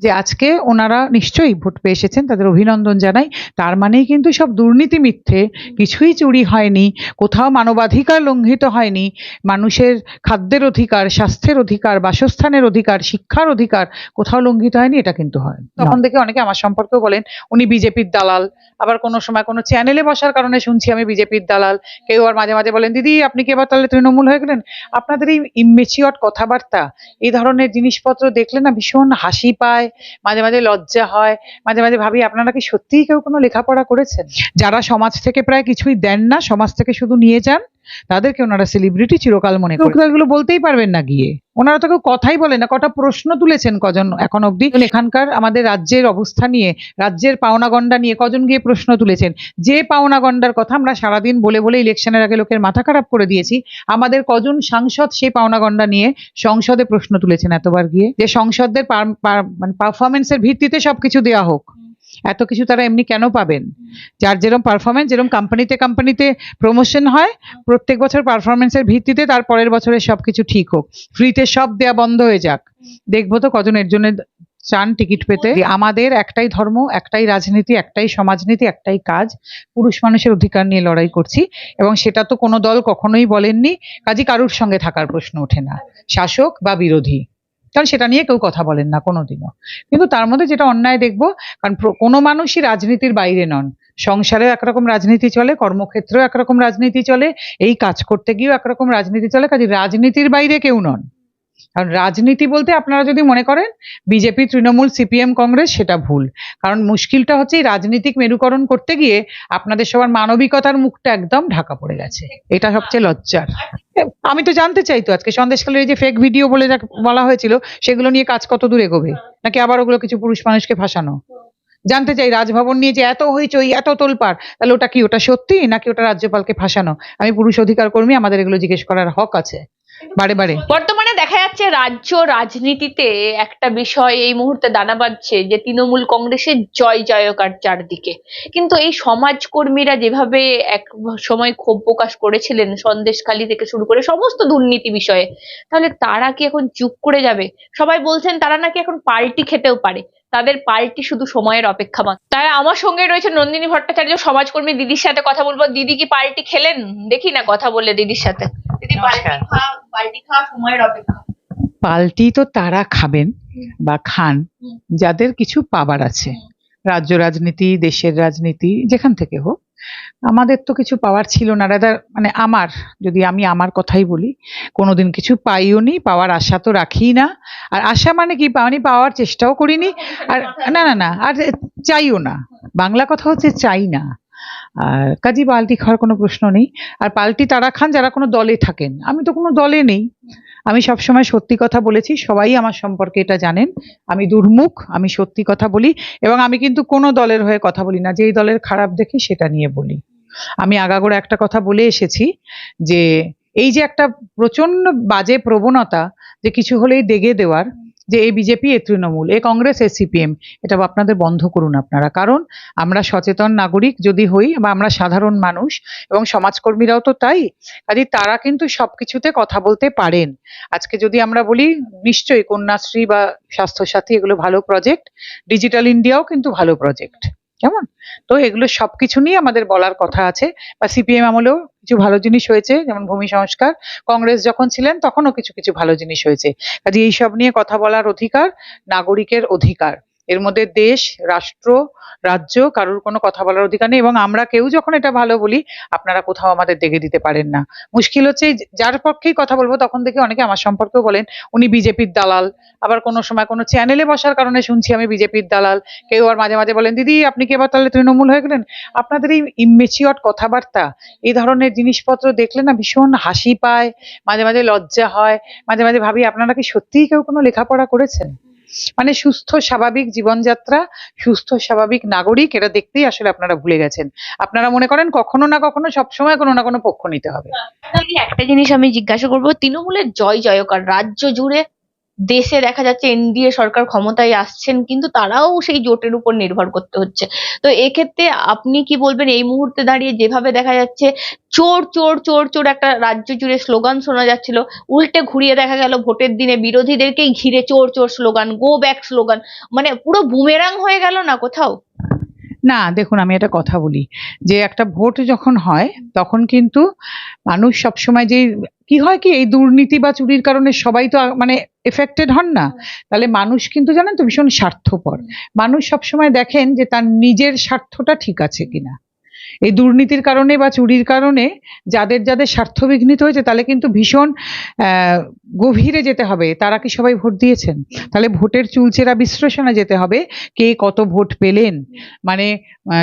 যে আজকে ওনারা নিশ্চয়ই ভোট পেয়ে এসেছেন তাদের অভিনন্দন জানাই। তার মানেই কিন্তু সব দুর্নীতি মিথ্যে কিছুই চুরি হয়নি কোথাও মানবাধিকার লঙ্ঘিত হয়নি মানুষের খাদ্যের অধিকার স্বাস্থ্যের অধিকার বাসস্থানের অধিকার শিক্ষার অধিকার কোথাও লঙ্ঘিত হয়নি এটা কিন্তু হয়। তখন দেখে অনেকে আমার সম্পর্কেও বলেন উনি বিজেপির দালাল। আবার কোনো সময় কোনো চ্যানেলে বসার কারণে শুনছি আমি বিজেপির দালাল। কেউ আর মাঝে মাঝে বলেন দিদি আপনি কি এবার তাহলে তৃণমূল হয়ে গেলেন? আপনাদের এই ইমেচিওর কথাবার্তা এই ধরনের জিনিসপত্র দেখলে না ভীষণ হাসি পায় মাঝে মাঝে লজ্জা হয়, মাঝে মাঝে ভাবি আপনারা কি সত্যিই কেউ কোনো লেখাপড়া করেছেন? যারা সমাজ থেকে প্রায় কিছুই দেন না, সমাজ থেকে শুধু নিয়ে যান তাদেরকে ওনারা সেলিব্রিটি চিরকাল মনে করেন এগুলো বলতেই পারবেন না গিয়ে। ওনারা তো কেউ কথাই বলে না কটা প্রশ্ন তুলেছেন কজন এখন অবধি। এখানকার আমাদের রাজ্যের অবস্থা নিয়ে রাজ্যের পাওনাগন্ডা নিয়ে কজন গিয়ে প্রশ্ন তুলেছেন? যে পাওনাগন্ডার কথা আমরা সারাদিন বলে বলে ইলেকশনের আগে লোকের মাথা খারাপ করে দিয়েছি আমাদের কজন সাংসদ সেই পাওনাগন্ডা নিয়ে সংসদে প্রশ্ন তুলেছেন এতবার গিয়ে? যে পার- মানে পারফরমেন্সের ভিত্তিতে সবকিছু দেওয়া হোক। এত কিছু তারা এমনি কেন পাবেন? যার যেরকম পারফরমেন্স যেরকম কোম্পানিতে কোম্পানিতে প্রমোশন হয় প্রত্যেক বছর পারফরমেন্সের ভিত্তিতে তার পরের বছরে সবকিছু ঠিক হোক। ফ্রিতে সব দেয়া বন্ধ হয়ে যাক। দেখব তো কজন এর জন্য চান টিকিট পেতে। আমাদের একটাই ধর্ম একটাই রাজনীতি একটাই সমাজনীতি একটাই কাজ। পুরুষ মানুষের অধিকার নিয়ে লড়াই করছি এবং সেটা তো কোনো দল কখনোই বলেননি। কাজে কারুর সঙ্গে থাকার প্রশ্ন ওঠে না। শাসক বা বিরোধী। কারণ সেটা নিয়ে কেউ কথা বলেন না কোনোদিনও। কিন্তু তার মধ্যে যেটা অন্যায় দেখব, কারণ কোনো মানুষই রাজনীতির বাইরে নন। সংসারেও একরকম রাজনীতি চলে, কর্মক্ষেত্রেও একরকম রাজনীতি চলে, এই কাজ করতে গিয়েও একরকম রাজনীতি চলে কাজে রাজনীতির বাইরে কেউ নন। কারণ রাজনীতি বলতে আপনারা যদি মনে করেন, বিজেপি, তৃণমূল, সিপিএম, কংগ্রেস, সেটা ভুল। কারণ মুশকিলটা হচ্ছে এই রাজনীতিক মেরুকরণ করতে গিয়ে আপনাদের সবার মানবিকতার মুখটা একদম ঢাকা পড়ে গেছে। এটা সবচেয়ে লজ্জার। আমি তো জানতে চাই তো, আজকে সন্দেশকালের এই যে ফেক ভিডিও বলে বলা হয়েছিল, সেগুলো নিয়ে কাজ কত দূর এগোবে? নাকি আবার ওগুলো কিছু পুরুষ মানুষকে ফাঁসানো? জানতে চাই রাজভবন নিয়ে যে এত হইচই, এত তোলপাড়, তাহলে ওটা কি, ওটা সত্যি নাকি ওটা রাজ্যপালকে ফাঁসানো? আমি পুরুষ অধিকার কর্মী আমাদের এগুলো জিজ্ঞেস করার হক আছে। বারে বারে। বর্তমানে দেখা যাচ্ছে রাজ্য রাজনীতিতে একটা বিষয় এই মুহূর্তে দানা বাঁধছে যে তৃণমূল কংগ্রেসের জয় জয়কার চারদিকে। কিন্তু এই সমাজকর্মীরা যেভাবে এক সময় ক্ষোভ প্রকাশ করেছিলেন সন্দেশখালি থেকে শুরু করে সমস্ত দুর্নীতি বিষয়ে তাহলে তারা কি এখন চুপ করে যাবে? সবাই বলছেন তারা নাকি এখন পাল্টি খেতেও পারে। তাদের পাল্টি শুধু সময়ের অপেক্ষা মাত্র। তাই আমার সঙ্গে রয়েছে নন্দিনী ভট্টাচার্য সমাজকর্মী দিদির সাথে কথা বলব। দিদি কি পাল্টি খেলেন? দেখি না কথা বলে দিদির সাথে। দিদি পাল্টি খাওয়া পাল্টি খাওয়া সময়ের অপেক্ষা। পাল্টি তো তারা খাবেন বা খান, যাদের কিছু পাবার আছে। রাজ্য রাজনীতি, দেশের রাজনীতি, যেখান থেকে হোক। আমাদের তো কিছু পাওয়ার ছিল না। রাদার মানে আমার, যদি আমি আমার কথাই বলি, কোনোদিন কিছু পাইও নি, পাওয়ার আশা তো রাখিই না। আর আশা মানে কি? পাওনি পাওয়ার চেষ্টাও করিনি। আর না না না, আর চাইও না। বাংলা কথা হচ্ছে চাই না। আর কাজী পাল্টি খাওয়ার কোনো প্রশ্ন নেই। আর পাল্টি তারা খান, যারা কোনো দলে থাকেন। আমি তো কোনো দলে নেই। আমি সবসময় সত্যি কথা বলেছি, সবাই আমার সম্পর্কে এটা জানেন। আমি দুর্মুখ, আমি সত্যি কথা বলি এবং আমি কিন্তু কোনো দলের হয়ে কথা বলি না। যেই দলের খারাপ দেখি সেটা নিয়ে বলি। আমি আগাগোড়া একটা কথা বলে এসেছি যে, এই যে একটা প্রচণ্ড বাজে প্রবণতা যে কিছু হলেই দেগে দেওয়ার যে এ বিজেপি এ তৃণমূল, এ কংগ্রেস, এ সিপিএম এটা আপনাদের বন্ধ করুন আপনারা। কারণ আমরা সচেতন নাগরিক যদি হই বা আমরা সাধারণ মানুষ এবং সমাজকর্মীরাও তো তাই কাজে তারা কিন্তু সব কিছুতে কথা বলতে পারেন। আজকে যদি আমরা বলি, নিশ্চয়ই কন্যাশ্রী বা স্বাস্থ্যসাথী এগুলো ভালো প্রজেক্ট ডিজিটাল ইন্ডিয়াও কিন্তু ভালো প্রজেক্ট কেমন? তো এগুলো সব কিছু নিয়ে আমাদের বলার কথা আছে। বা সিপিএম আমলেও কিছু ভালো জিনিস হয়েছে, যেমন ভূমি সংস্কার। কংগ্রেস যখন ছিলেন, তখনও কিছু কিছু ভালো জিনিস হয়েছে। কাজে এইসব নিয়ে কথা বলার অধিকার, নাগরিকের অধিকার। এর মধ্যে দেশ, রাষ্ট্র, রাজ্য কারোর কোনো কথা বলার অধিকার নেই এবং আমরা কেউ যখন এটা ভালো বলি, আপনারা কোথাও আমাদের দেখে দিতে পারেন না। মুশকিল হচ্ছে যার পক্ষেই কথা বলব, তখন থেকে অনেকে আমার সম্পর্কেও বলেন, উনি বিজেপির দালাল। আবার কোনো সময় কোনো চ্যানেলে বসার কারণে শুনছি আমি বিজেপির দালাল। কেউ আর মাঝে মাঝে বলেন, দিদি, আপনি কি এবার তাহলে তৃণমূল হয়ে গেলেন? আপনাদের এই ইমেচিওর কথাবার্তা, এই ধরনের জিনিসপত্র দেখলে না ভীষণ হাসি পায়, মাঝে মাঝে লজ্জা হয়। মাঝে মাঝে ভাবি, আপনারা কি সত্যিই কেউ কোনো লেখাপড়া করেছেন? মানে সুস্থ, স্বাভাবিক জীবনযাত্রা, সুস্থ, স্বাভাবিক নাগরিক, এটা দেখতেই আসলে আপনারা ভুলে গেছেন। আপনারা মনে করেন কখনো না কখনো সবসময় কোনো না কোনো পক্ষ নিতে হবে। একটা জিনিস আমি জিজ্ঞাসা করব, তৃণমূলের জয় জয়কার, রাজ্য জুড়ে দেশে দেখা যাচ্ছে এনডিএ সরকার ক্ষমতায় আসছেন, কিন্তু তারাও সেই জোটের উপর নির্ভর করতে হচ্ছে। তো এক্ষেত্রে আপনি কি বলবেন? এই মুহূর্তে দাঁড়িয়ে যেভাবে দেখা যাচ্ছে, চোর চোর চোর চোর একটা রাজ্য জুড়ে স্লোগান শোনা যাচ্ছিল। উল্টে ঘুরিয়ে দেখা গেল ভোটের দিনে বিরোধীদেরকেই ঘিরে চোর চোর স্লোগান গো ব্যাক স্লোগান। মানে পুরো বুমেরাং হয়ে গেল না কোথাও? না, দেখুন, আমি একটা কথা বলি। যে একটা ভোট যখন হয়, তখন কিন্তু মানুষ সবসময় যে কি হয় কি, এই দুর্নীতি বা চুরির কারণে সবাই তো মানে এফেক্টেড হন না। তাহলে মানুষ কিন্তু জানেন তো ভীষণ স্বার্থপর। মানুষ সবসময় দেখেন যে তার নিজের স্বার্থটা ঠিক আছে কিনা। এই দুর্নীতির কারণে বা চুরির কারণে যাদের যাদের স্বার্থ বিঘ্নিত হয়েছে, তাহলে কিন্তু ভীষণ গভীরে যেতে হবে। তারা কি সবাই ভোট দিয়েছেন? তাহলে ভোটের চুলচেরা বিশ্লেষণে যেতে হবে কে কত ভোট পেলেন। মানে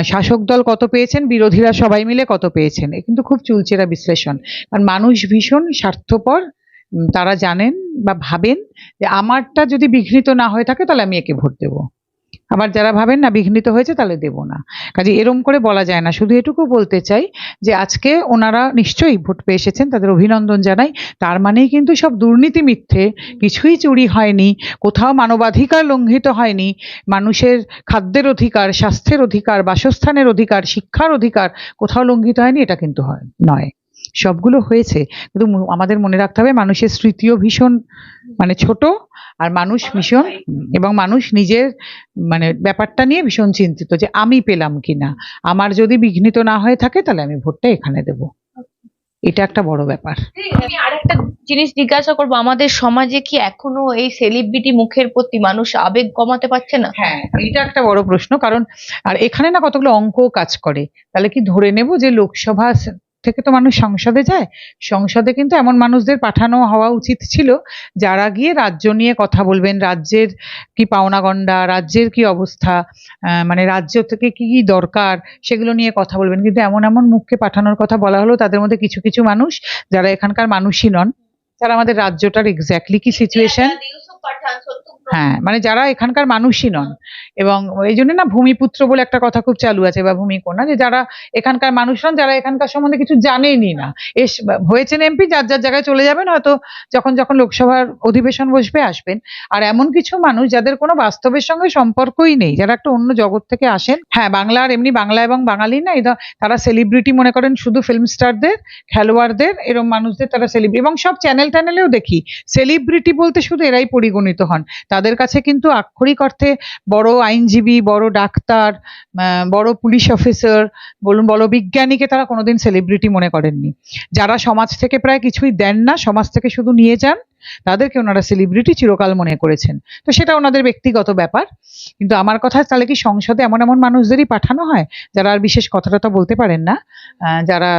শাসক দল কত পেয়েছেন, বিরোধীরা সবাই মিলে কত পেয়েছেন? এ কিন্তু খুব চুলচেরা বিশ্লেষণ। কারণ মানুষ ভীষণ স্বার্থপর তারা জানেন বা ভাবেন যে, আমারটা যদি বিঘ্নিত না হয়ে থাকে, তাহলে আমি একে ভোট দেবো। আবার যারা ভাবেন না বিঘ্নিত হয়েছে তাহলে দেবো না। কাজে এরম করে বলা যায় না। শুধু এটুকু বলতে চাই যে আজকে ওনারা নিশ্চয়ই ভোট পেয়ে এসেছেন, তাদের অভিনন্দন জানাই। তার মানেই কিন্তু সব দুর্নীতি মিথ্যে, কিছুই চুরি হয়নি, কোথাও মানবাধিকার লঙ্ঘিত হয়নি, মানুষের খাদ্যের অধিকার, স্বাস্থ্যের অধিকার, বাসস্থানের অধিকার, শিক্ষার অধিকার কোথাও লঙ্ঘিত হয়নি, এটা কিন্তু হয় নয়। সবগুলো হয়েছে। কিন্তু আমাদের মনে রাখতে হবে মানুষের স্মৃতিও ভীষণ মানে ছোট আর মানুষ ভীষণ এবং মানুষ নিজের মানে ব্যাপারটা নিয়ে ভীষণ চিন্তিত যে আমি পেলাম কিনা। আমার যদি বিঘ্নিত না হয়ে থাকে তাহলে আমি ভোটটা এখানে দেব। এটা একটা বড় ব্যাপার। আমি আরেকটা জিনিস জিজ্ঞাসা করব আমাদের সমাজে কি এখনও এই সেলিব্রিটি মুখের প্রতি মানুষ আবেগ কমাতে পারছে না? হ্যাঁ এটা একটা বড় প্রশ্ন কারণ আর এখানে না কতগুলো অঙ্কও কাজ করে। তাহলে কি ধরে নেব যে লোকসভা থেকে তো মানুষ সংসদে যায়। সংসদে কিন্তু এমন মানুষদের পাঠানো হওয়া উচিত ছিল, যারা গিয়ে রাজ্য নিয়ে কথা বলবেন, রাজ্যের কি পাওনা গন্ডা রাজ্যের কি অবস্থা মানে রাজ্য থেকে কি কি দরকার, সেগুলো নিয়ে কথা বলবেন। কিন্তু এমন এমন মুখকে পাঠানোর কথা বলা হলো, তাদের মধ্যে কিছু কিছু মানুষ, যারা এখানকার মানুষই নন, তারা আমাদের রাজ্যটার এক্স্যাক্টলি কি সিচুয়েশন হ্যাঁ মানে যারা এখানকার মানুষই নন। এবং এই জন্য না ভূমিপুত্র বলে একটা কথা খুব চালু আছে বা ভূমিকন্যা যে যারা এখানকার মানুষ নন, যারা এখানকার সম্বন্ধে কিছু জানেনই না। এস, হয়েছেন এমপি, যার যার জায়গায় চলে যাবেন, হয়তো যখন যখন লোকসভার অধিবেশন বসবে আসবেন। আর এমন কিছু মানুষ যাদের কোনো বাস্তবের সঙ্গে সম্পর্কই নেই, যারা একটা অন্য জগৎ থেকে আসেন। হ্যাঁ বাংলা আর এমনি বাংলা এবং বাঙালি না তারা সেলিব্রিটি মনে করেন শুধু ফিল্ম স্টারদের খেলোয়াড়দের, এরম মানুষদের তারা সেলিব্রিটি এবং সব চ্যানেল ট্যানেলেও দেখি। সেলিব্রিটি বলতে শুধু এরাই পরিগণিত হন। তাদের কাছে কিন্তু আক্ষরিক অর্থে বড় আইনজীবী, বড় ডাক্তার বড় পুলিশ অফিসার, বলুন বড় বিজ্ঞানীকে তারা কোনোদিন সেলিব্রিটি মনে করেননি। যারা সমাজ থেকে প্রায় কিছুই দেন না, সমাজ থেকে শুধু নিয়ে যান, তাদেরকে ওনারা সেলিব্রিটি চিরকাল মনে করেছেন। তো সেটা ওনাদের ব্যক্তিগত ব্যাপার। কিন্তু আমার কথা, তাহলে কি সংসদে এমন এমন মানুষদেরই পাঠানো হয়, যারা আর বিশেষ কথা টথা বলতে পারেন না? যারা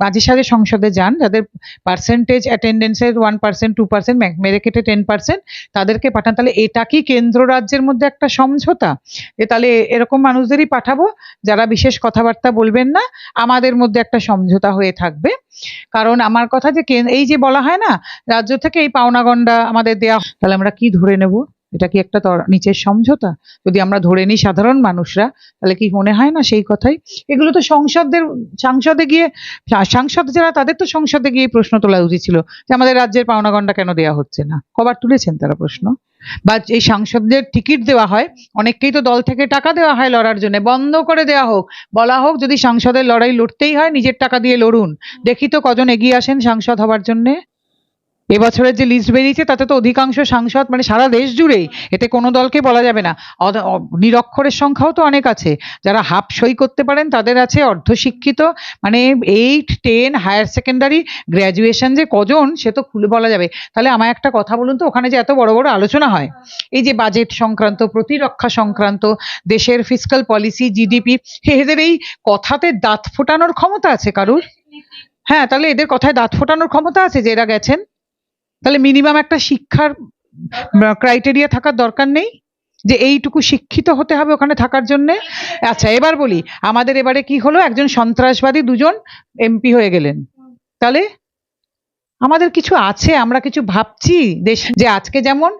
মাঝে সাঝে সংসদে যান, যাদের পার্সেন্টেজ অ্যাটেন্ডেন্সের ওয়ান পার্সেন্ট টু পার্সেন্ট মেরে কেটে টেন পার্সেন্ট তাদেরকে পাঠান। তাহলে এটা কি কেন্দ্র রাজ্যের মধ্যে একটা সমঝোতা? যে তাহলে এরকম মানুষদেরই পাঠাবো, যারা বিশেষ কথাবার্তা বলবেন না, আমাদের মধ্যে একটা সমঝোতা হয়ে থাকবে। কারণ আমার কথা যে এই যে বলা হয় না, রাজ্য থেকে এই পাওনাগন্ডা আমাদের দেয়া তাহলে আমরা কি ধরে নেব? এটা কি একটা নিচের সমঝোতা? যদি আমরা ধরে নিই সাধারণ মানুষরা, তাহলে কি মনে হয় না সেই কথাই? এগুলো তো সংসদদের, সাংসদে গিয়ে সাংসদ যারা, তাদের তো সংসদে গিয়ে প্রশ্ন তোলা উচিত ছিল যে আমাদের রাজ্যের পাওনাগন্ডা কেন দেওয়া হচ্ছে না। কবার তুলেছেন তারা প্রশ্ন? বা এই সাংসদদের টিকিট দেওয়া হয়, অনেককেই তো দল থেকে টাকা দেওয়া হয় লড়ার জন্য। বন্ধ করে দেওয়া হোক, বলা হোক যদি সাংসদের লড়াই লড়তেই হয়, নিজের টাকা দিয়ে লড়ুন। দেখি তো কজন এগিয়ে আসেন সাংসদ হবার জন্যে। এবছরের যে লিস্ট বেরিয়েছে, তাতে তো অধিকাংশ সাংসদ মানে সারা দেশ জুড়েই, এতে কোনো দলকে বলা যাবে না। নিরক্ষরের সংখ্যাও তো অনেক আছে। যারা হাফ সই করতে পারেন, তাদের আছে অর্ধশিক্ষিত মানে eight ten higher secondary graduation যে কজন, সে তো খুলে বলা যাবে। তাহলে আমার একটা কথা বলুন তো, ওখানে যে এত বড় বড় আলোচনা হয়। এই যে বাজেট সংক্রান্ত, প্রতিরক্ষা সংক্রান্ত, দেশের ফিসকাল পলিসি জিডিপি এদের এই কথাতে দাঁত ফোটানোর ক্ষমতা আছে কারুর? হ্যাঁ তাহলে এদের কথায় দাঁত ফোটানোর ক্ষমতা আছে যে এরা গেছেন? তাহলে মিনিমাম একটা শিক্ষার ক্রাইটেরিয়া থাকার দরকার নেই? যে এইটুকু শিক্ষিত হতে হবে ওখানে থাকার জন্য? আচ্ছা এবার বলি, আমাদের এবারে কি হলো? একজন সন্ত্রাসবাদী দুজন এমপি হয়ে গেলেন। তাহলে? আমাদের কিছু আছে আমরা কিছু ভাবছি দেশ যে আজকে যেমন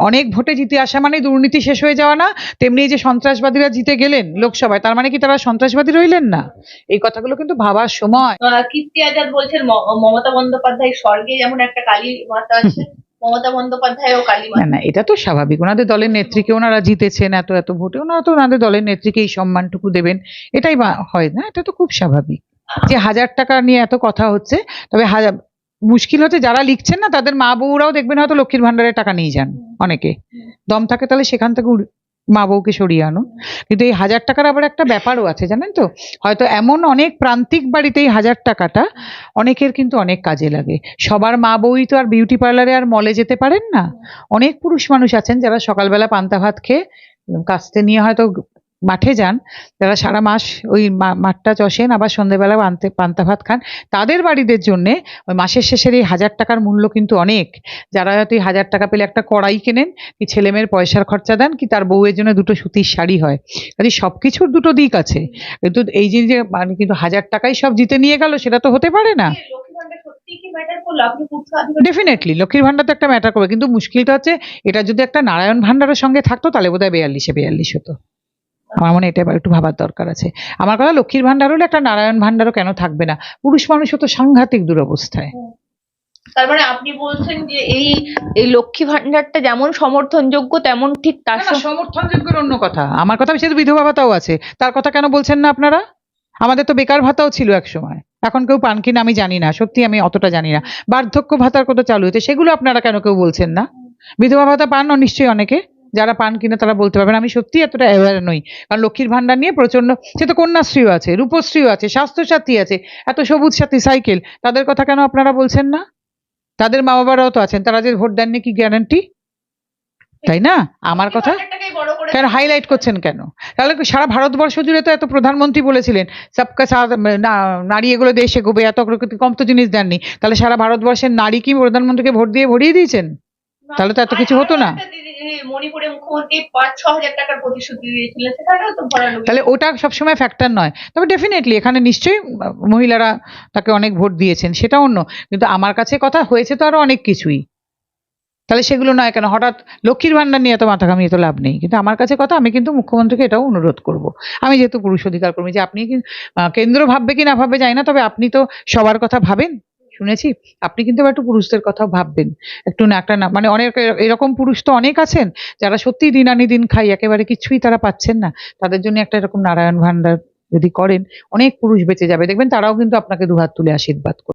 অনেক ভোটে জিতে আসা মানে দুর্নীতি শেষ হয়ে যাওয়া না তেমনি যে সন্ত্রাসবাদীরা জিতে গেলেন লোকসভায় তার মানে কি তারা সন্ত্রাসবাদী রইলেন না? এই কথাগুলো কিন্তু ভাবার সময়। কীর্তি আজাদ বলছেন মমতা বন্দ্যোপাধ্যায় স্বর্গে যেমন একটা কালী মাতা আছে মমতা বন্দ্যোপাধ্যায় ও কালিমা না না এটা তো স্বাভাবিক ওনাদের দলের নেত্রীকে ওনারা জিতেছেন এত এত ভোটে ওনারা তো ওনাদের দলের নেত্রীকে এই সম্মানটুকু দেবেন এটাই হয় না এটা তো খুব স্বাভাবিক। যে হাজার টাকা নিয়ে এত কথা হচ্ছে তবে হাজার মুশকিল হচ্ছে যারা লিখছেন না, তাদের মা বউরাও দেখবেন হয়তো লক্ষ্মীর ভান্ডারের টাকা নিয়ে যান অনেকে। দম থাকে তাহলে সেখান থেকে মা বউকে সরিয়ে আনো কিন্তু এই হাজার টাকার আবার একটা ব্যাপারও আছে, জানেন তো? হয়তো এমন অনেক প্রান্তিক বাড়িতে এই হাজার টাকাটা অনেকের কিন্তু অনেক কাজে লাগে। সবার মা বউই তো আর বিউটি পার্লারে আর মলে যেতে পারেন না। অনেক পুরুষ মানুষ আছেন যারা সকালবেলা পান্তা ভাত খেয়ে কাস্তে নিয়ে হয়তো মাঠে যান যারা সারা মাস ওই মাঠটা চষেন আবার সন্ধেবেলা পান্তে পান্তা ভাত খান তাদের বাড়িদের জন্যে ওই মাসের শেষের এই হাজার টাকার মূল্য কিন্তু অনেক। যারা হয়তো এই হাজার টাকা পেলে একটা কড়াই কেনেন কি ছেলে মেয়ের পয়সার খরচা দেন কি তার বউয়ের জন্য দুটো সুতির শাড়ি হয়। কাজে সব কিছুর দুটো দিক আছে। কিন্তু এই যে যে মানে কিন্তু হাজার টাকাই সব জিতে নিয়ে গেল সেটা তো হতে পারে না। ডেফিনেটলি লক্ষ্মীর ভান্ডার তো একটা ম্যাটার করবে। কিন্তু মুশকিলটা হচ্ছে এটা যদি একটা নারায়ণ ভান্ডারের সঙ্গে থাকতো তাহলে বোধহয় বেয়াল্লিশে বেয়াল্লিশ হতো। আমার মনে এটা একটু ভাবার দরকার আছে। আমার কথা লক্ষ্মীর ভান্ডার হলে একটা নারায়ণ ভান্ডারও কেন থাকবে না? পুরুষ মানুষও তো সাংঘাতিক দুরবস্থায়। তার মানে আপনি বলছেন যে এই এই লক্ষ্মী ভান্ডারটা যেমন সমর্থনযোগ্য তেমন ঠিক তার সমর্থনযোগ্যের অন্য কথা। আমার কথা বিশেষ বিধবা ভাতাও আছে। তার কথা কেন বলছেন না আপনারা? আমাদের তো বেকার ভাতাও ছিল এক সময়। এখন কেউ পান কিনা আমি জানি না। সত্যি আমি অতটা জানি না। বার্ধক্য ভাতার কথা চালু হয়েছে সেগুলো আপনারা কেন কেউ বলছেন না? বিধবা ভাতা পান না নিশ্চয়ই অনেকে? যারা পান কিনা তারা বলতে পারবেন। আমি সত্যি এতটা অ্যাওয়ার নই। কারণ লক্ষ্মীর ভান্ডার নিয়ে প্রচণ্ড সে তো কন্যাশ্রীও আছে, রূপশ্রীও আছে, স্বাস্থ্যসাথী আছে, এত সবুজ সাথী সাইকেল। তাদের কথা কেন আপনারা বলছেন না? তাদের মা বাবারাও তো আছেন, তারা যে ভোট দেননি কি গ্যারান্টি তাই না? আমার কথা? কেন হাইলাইট করছেন কেন? তাহলে সারা ভারতবর্ষ জুড়ে তো এত প্রধানমন্ত্রী বলেছিলেন, সবকা নারী এগুলো দেশে গোবে এত কম তো জিনিস দেননি। তাহলে সারা ভারতবর্ষের নারী কি প্রধানমন্ত্রীকে ভোট দিয়ে ভরিয়ে দিয়েছেন? তাহলে তো এত কিছু হতো না। আর একটা দিদি, এই মণিপুরে মুখ্যমন্ত্রী পাঁচ ছ হাজার টাকার প্রতিশ্রুতি দিয়েছিলেন সেখানেও তো ভরানো তাহলে ওটা সবসময় ফ্যাক্টর নয়। তবে ডেফিনেটলি এখানে নিশ্চয়ই মহিলারা তাকে অনেক ভোট দিয়েছেন সেটা অন্য। কিন্তু আমার কাছে কথা হয়েছে তো আরও অনেক কিছুই। তাহলে সেগুলো নয় কেন? হঠাৎ লক্ষ্মীর ভান্ডার নিয়ে এত মাথা ঘামিয়ে তো লাভ নেই। কিন্তু আমার কাছে কথা আমি কিন্তু মুখ্যমন্ত্রীকে এটাও অনুরোধ করব। আমি যেহেতু পুরুষ অধিকার কর্মী যে আপনি কি কেন্দ্র ভাববে কি না ভাববে জানি না তবে আপনি তো সবার কথা ভাবেন। শুনেছি? আপনি কিন্তু একটু পুরুষদের কথাও ভাববেন। একটু না, একটা না মানে অনেক এরকম পুরুষ তো অনেক আছেন, যারা সত্যি দিন আনি দিন খাই, একেবারে কিছুই তারা পাচ্ছেন না। তাদের জন্য একটা এরকম নারায়ণ ভান্ডার যদি করেন, অনেক পুরুষ বেঁচে যাবে। দেখবেন তারাও কিন্তু আপনাকে দুহাত তুলে আশীর্বাদ করবে।